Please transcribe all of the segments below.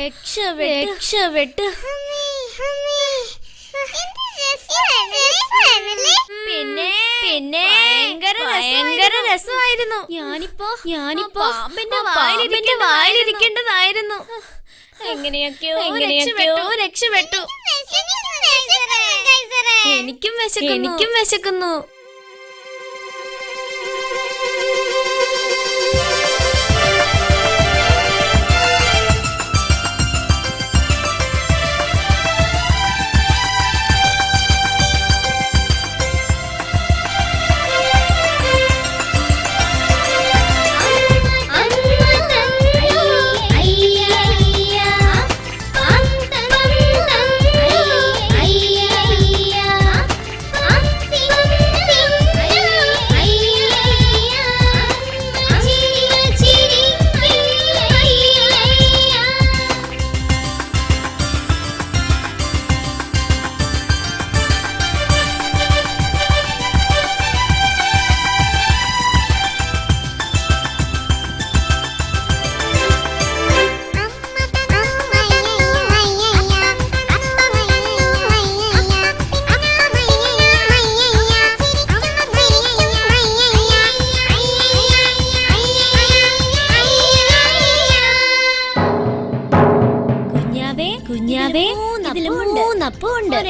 രക്ഷപ്പെട്ടു പിന്നെ പിന്നെ ഭയങ്കര രസമായിരുന്നു. ഞാനിപ്പോ ഞാനിപ്പോ പാമ്പിന്റെ വായിലിരിക്കേണ്ട വായിലിരിക്കേണ്ടതായിരുന്നു. എങ്ങനെയൊക്കെയോ എങ്ങനെയൊക്കെയോ. രക്ഷപ്പെട്ടു എനിക്കും വിശക്കുന്നു. എനിക്കും വിശക്കുന്നു.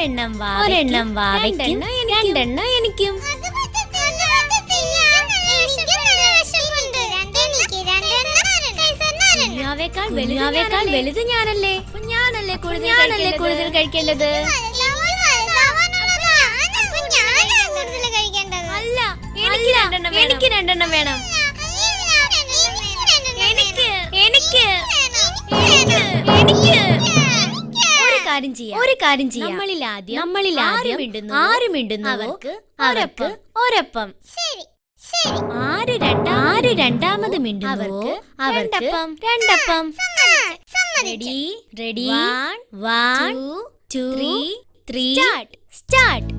ഒരെണ്ണം വാ ഒരെണ്ണം വാവയ്ക്കും രണ്ടെണ്ണം എനിക്കും. കുഞ്ഞാവേക്കാൾ വലുത് ഞാനല്ലേ? ഞാനല്ലേ? കൂടുതൽ ഞാനല്ലേ കൂടുതൽ കഴിക്കേണ്ടത്? അല്ല എനിക്ക് രണ്ടെണ്ണം വേണം. എനിക്ക് എനിക്ക് എനിക്ക്. കാര്യം ചെയ്യാം. ഒരു കാര്യം ചെയ്യാം. നമ്മളിൽ ആദ്യം നമ്മളിൽ ആരും ഇടുന്നു ആരും ഇടുന്നു അവർക്ക് അവർക്ക് ഒരപ്പം. ആര് രണ്ട ആര് രണ്ടാമത് മിണ്ടുന്നു? അവർക്ക് രണ്ടപ്പം. Ready ready one two three three start start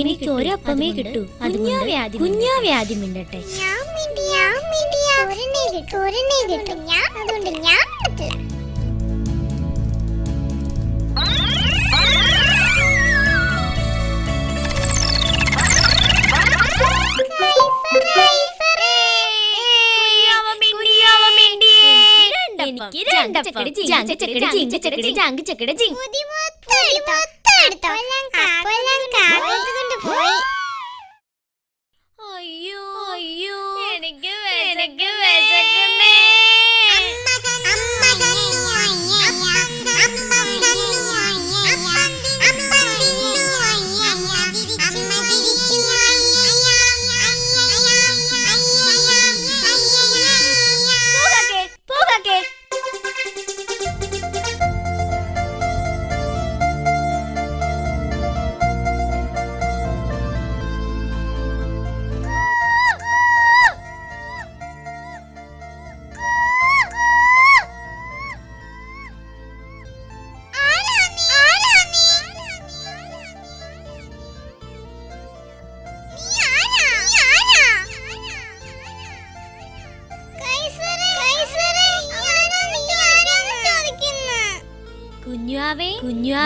എനിക്ക് ഒരപ്പമേ കിട്ടൂ. അതുകൊണ്ട് കുഞ്ഞാവ്യാധി മിണ്ടട്ടെ. അതുകൊണ്ട് ഞാൻ പറ്റില്ല എനിക്ക് രണ്ട് ചക്കടി ജിങ്ക് ചക്കടി ജാങ്ക് ചക്കടി ജിങ്ക് അയ്യോ അയ്യോ. എനിക്ക് എനിക്ക്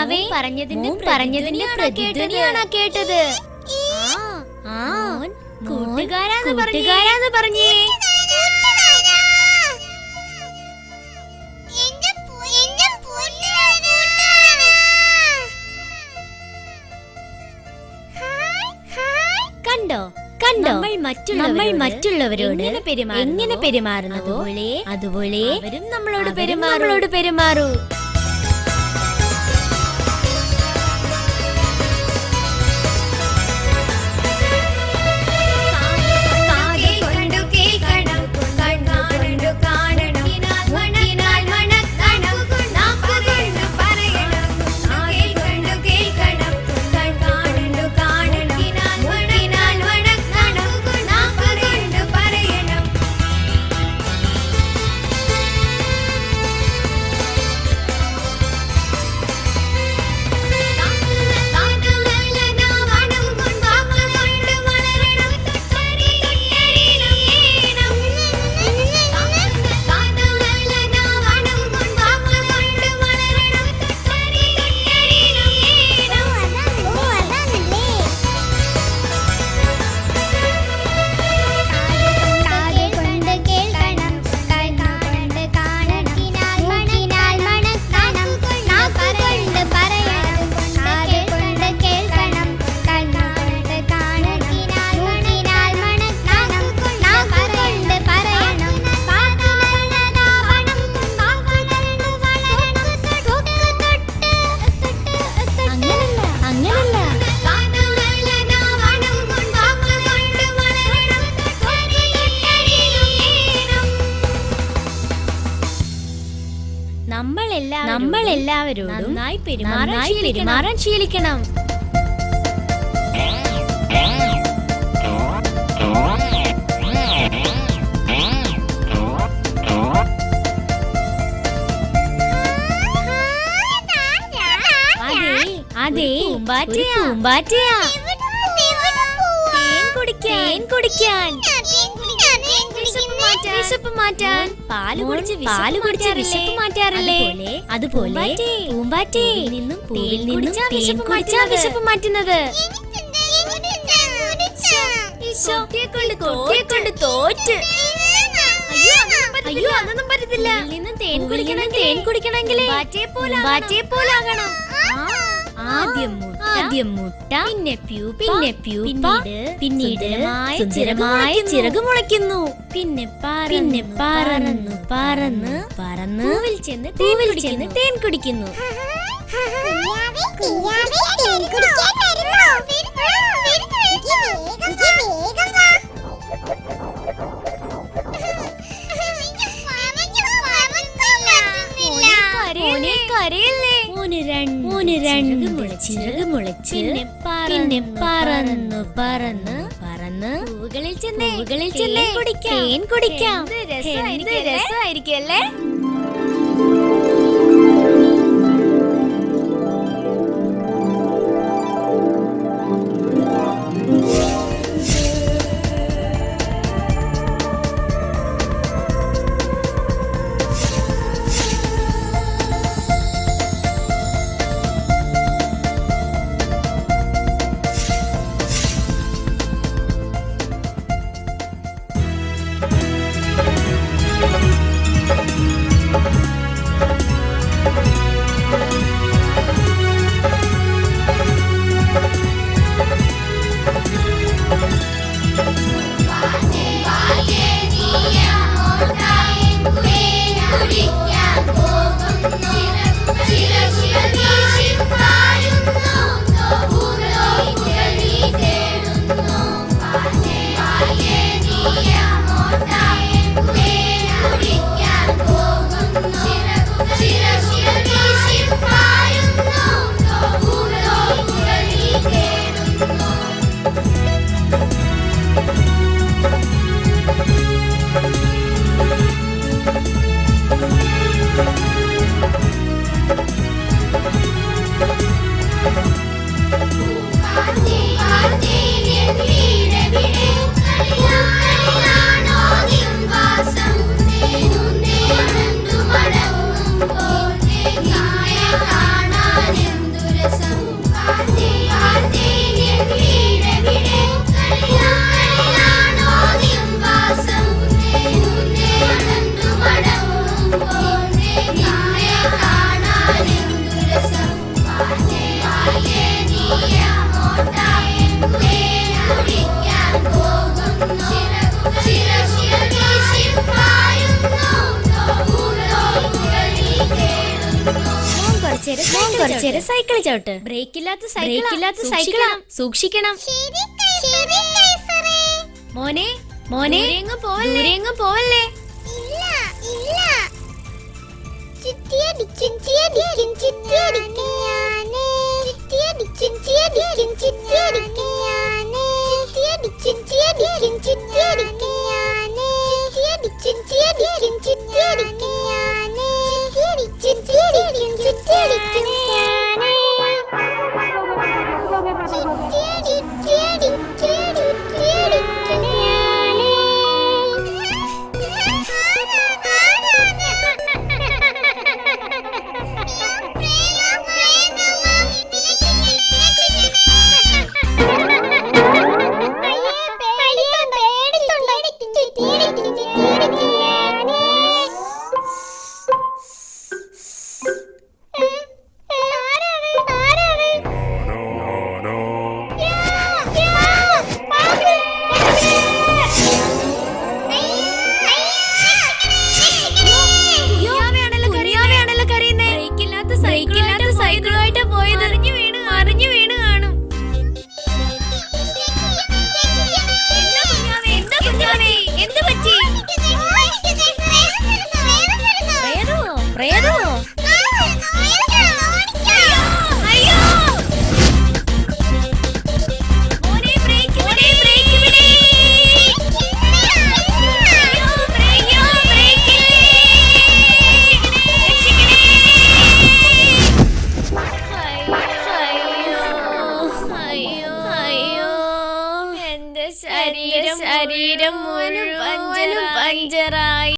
കുഞ്ഞാവേ പറഞ്ഞതിന്റെ പറഞ്ഞതിന്റെ പ്രതിധ്വനിയാണ് കേട്ടത്. ആ ആ കൂട്ടുകാരാന്ന് കൂട്ടുകാരാന്ന് പറഞ്ഞേ. കണ്ടോ കണ്ടോ? നമ്മൾ മറ്റുള്ളവരോട് എങ്ങനെ പെരുമാറുന്നു? അതുപോലെ അതുപോലെ അവരും നമ്മളോട് പെരുമാറോട് പെരുമാറൂ. നമ്മൾ എല്ലാവരോടും നന്നായി പെരുമാറാൻ ശീലിക്കണം. അതെ അതെ. പൂമ്പാറ്റയാ. പൂമ്പാറ്റയാ. തേൻ കുടിക്കാൻ. തേൻ കുടിക്കാൻ. മാറ്റാൻ. വിശപ്പ് മാറ്റാൻ. പാൽ കുടിച്ച് പാൽ കുടിച്ച് വിശപ്പ് മാറ്റാറില്ലേ? അതുപോലെ പൂമ്പാറ്റേ നിന്നും പൂവിൽ നിന്നും വിശപ്പ് കുടിച്ചാ വിശപ്പ് മാറ്റുന്നത്. കൊണ്ട് തോറ്റ് അയ്യോ അതൊന്നും പറ്റത്തില്ല. നിന്നും തേൻ കുടിക്കണം തേൻ കുടിക്കണമെങ്കിൽ ബാറ്റയെ പോലാകണം. ആദ്യം ആദ്യം മുട്ട പിന്നെ പ്യൂ പിന്നെ പ്യൂ പിന്നീട് പിന്നീട് സുന്ദരമായ ചിറക് മുളയ്ക്കുന്നു. പിന്നെ പിന്നെ പറന്ന് പറന്ന് പറന്ന് പൂവിൽ ചെന്ന് പൂവിൽ ചെന്ന് തേൻ കുടിക്കുന്നു. മോനെ രണ്ട് രണ്ട് മുളച്ച് പിന്നെ പറന്നു പറന്ന് പറന്ന് പൂവുകളിൽ ചെന്നേ പൂവുകളിൽ ചെന്നേ. കുടിക്കാം. കുടിക്കാം രസമായിരിക്കും അല്ലേ? കുറച്ചേരം സൈക്കിൾ ചവിട്ട്. ബ്രേക്ക് ഇല്ലാത്ത സൈക്കിൾ ഇല്ലാത്ത സൈക്കിൾ സൂക്ഷിക്കണം. മോനെ മോനെ. എങ്ങും പോവല്ലേ? എങ്ങും പോവല്ലേ? ചിറ്റിയടിക്കും ചിറ്റിയടിക്കും ഞാനേ ചിറ്റിയടിക്കും ചിറ്റിയടിക്കും ചിറ്റിയടിക്കും ഞാനേ ചിറ്റിയടിക്കും ചിറ്റിയടിക്കും ചിറ്റിയടിക്കും ഞാനേ ചിറ്റിയടിക്കും ചിറ്റിയടിക്കും ചിറ്റിയടിക്കും